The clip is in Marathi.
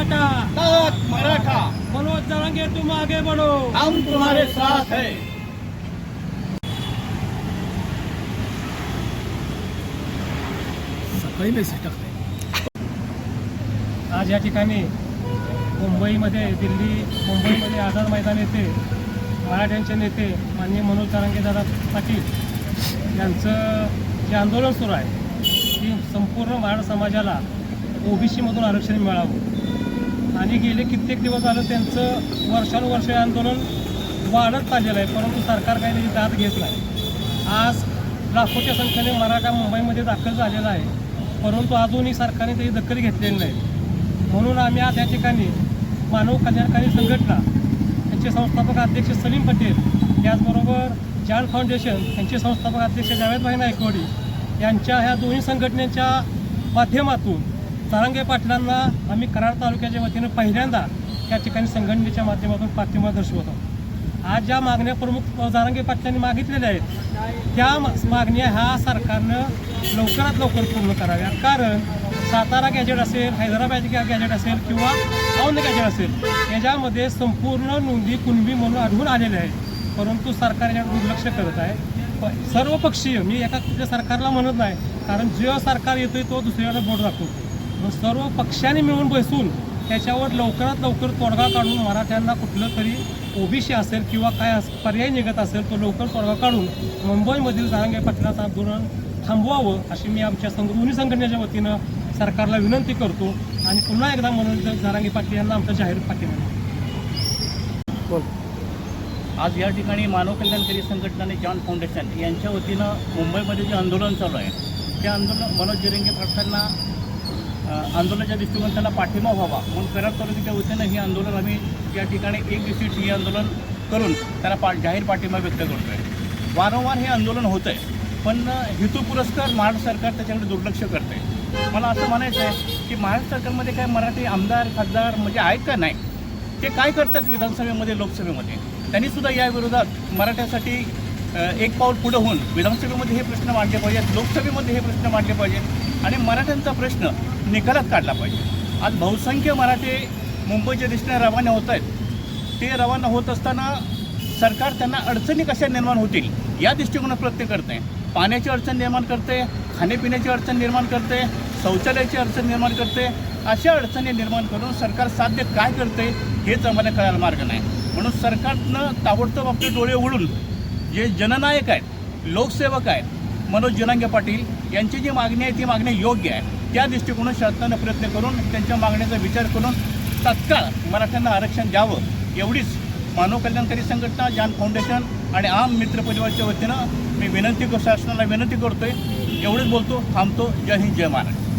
मराठा। ताकत मराठा। मनोज जरांगे तुम आगे बढ़ो। हम तुम्हारे साथ है। सकाळी मेसेज टाकलाय आज या ठिकाणी मुंबईमध्ये दिल्ली मुंबईमध्ये आझाद मैदान येथे मराठ्यांचे नेते माननीय मनोज तारांगे दादा पाटील यांचं जे आंदोलन सुरू आहे की संपूर्ण मराठा समाजाला ओबीसीमधून आरक्षण मिळावं. आणि गेले कित्येक दिवस झालं त्यांचं वर्षानुवर्ष हे आंदोलन वाढत चाललेलं आहे परंतु सरकार काही त्याची दाद घेत नाही आज लाखोच्या संख्येने मराठा मुंबईमध्ये दाखल झालेला आहे परंतु अजूनही सरकारने त्याची दखल घेतलेली नाही. म्हणून आम्ही आज या ठिकाणी मानव कल्याणकारी संघटना यांचे संस्थापक अध्यक्ष सलीम पटेल त्याचबरोबर जान फाउंडेशन यांचे संस्थापक अध्यक्ष जावेदभाई नायकवाडी यांच्या ह्या दोन्ही संघटनेच्या माध्यमातून सारंगे पाटलांना आम्ही कराड तालुक्याच्या वतीनं पहिल्यांदा त्या ठिकाणी संघटनेच्या माध्यमातून पाठिंबा दर्शवतो. आज ज्या मागण्या प्रमुख जारांगे पाटलांनी मागितलेल्या आहेत त्या मा- मागण्या ह्या सरकारनं लवकरात लवकर पूर्ण कराव्या कारण सातारा गॅजेट असेल हैदराबाद गॅजेट असेल किंवा औंध गॅजेट असेल याच्यामध्ये संपूर्ण नोंदी कुणबी म्हणून आढळून आलेल्या आहेत. परंतु सरकार याच्यावर दुर्लक्ष करत आहे. प- सर्व पक्षीय मी एका कुठल्या सरकारला म्हणत नाही कारण जे सरकार येतोय तो दुसऱ्याला बोट दाखवतो मग सर्व पक्षांनी मिळून बसून त्याच्यावर लवकरात लवकर तोडगा काढून मराठ्यांना कुठलं तरी ओबीसी असेल किंवा काय पर्याय निघत असेल तो लवकर तोडगा काढून मुंबईमधील जहांगे पाटलाचं आंदोलन थांबवावं अशी मी आमच्या संघ दोन्ही संघटनेच्या वतीनं सरकारला विनंती करतो. आणि पुन्हा एकदा म्हणून जारांगी पाटील यांना आमचा जाहीर पाठिंबा आज या ठिकाणी मानव कल्याणकारी संघटना आणि जॉन फाउंडेशन यांच्या वतीनं मुंबईमध्ये जे आंदोलन चालू आहे त्या आंदोलन मनोज जिरंगे पाटलांना आंदोलनाच्या दृष्टिकोन त्यांना पाठिंबा व्हावा म्हणून कराड तालुक्याच्या वतीनं हे आंदोलन आम्ही या ठिकाणी एक दिवशी हे आंदोलन करून त्याला पा जाहीर पाठिंबा व्यक्त करतो आहे वारंवार हे आंदोलन होतं आहे पण हेतू पुरस्कार महाराष्ट्र सरकार त्याच्याकडे दुर्लक्ष करते मला असं म्हणायचं आहे की महाराष्ट्र सरकारमध्ये काय मराठी आमदार खासदार म्हणजे आहेत का नाही ते काय करतात विधानसभेमध्ये लोकसभेमध्ये? त्यांनीसुद्धा या विरोधात मराठ्यासाठी एक पाऊल पुढं होऊन विधानसभेमध्ये हे प्रश्न मांडले पाहिजेत लोकसभेमध्ये हे प्रश्न मांडले पाहिजेत आणि मराठ्यांचा प्रश्न निकालात काढला पाहिजे. आज बहुसंख्य मराठे मुंबईच्या दिशेने रवाना होत आहेत. ते रवाना होत असताना सरकार त्यांना अडचणी कशा निर्माण होतील या दृष्टिकोनात प्रयत्न करते. पाण्याची अडचण निर्माण करते खाण्यापिण्याची अडचण निर्माण करते शौचालयाची अडचण निर्माण करते अशा अडचणी निर्माण करून सरकार साध्य काय करते हेच आम्हाला कळायला मार्ग नाही. म्हणून सरकारनं ताबडतोब आपले डोळे उघडून जे जननायक आहेत लोकसेवक आहेत. मनोज जनांगे पाटील यांची जी मागणी आहे ती मागणी योग्य आहे. त्या दृष्टिकोनात शासनानं प्रयत्न करून त्यांच्या मागण्याचा विचार करून तत्काळ मराठ्यांना आरक्षण द्यावं. एवढीच मानव कल्याणकारी संघटना जान फाउंडेशन आणि आम मित्र परिवाराच्या वतीनं मी विनंती शासनाला विनंती करतोय. एवढंच बोलतो थांबतो. जय हिंद जय महाराष्ट्र.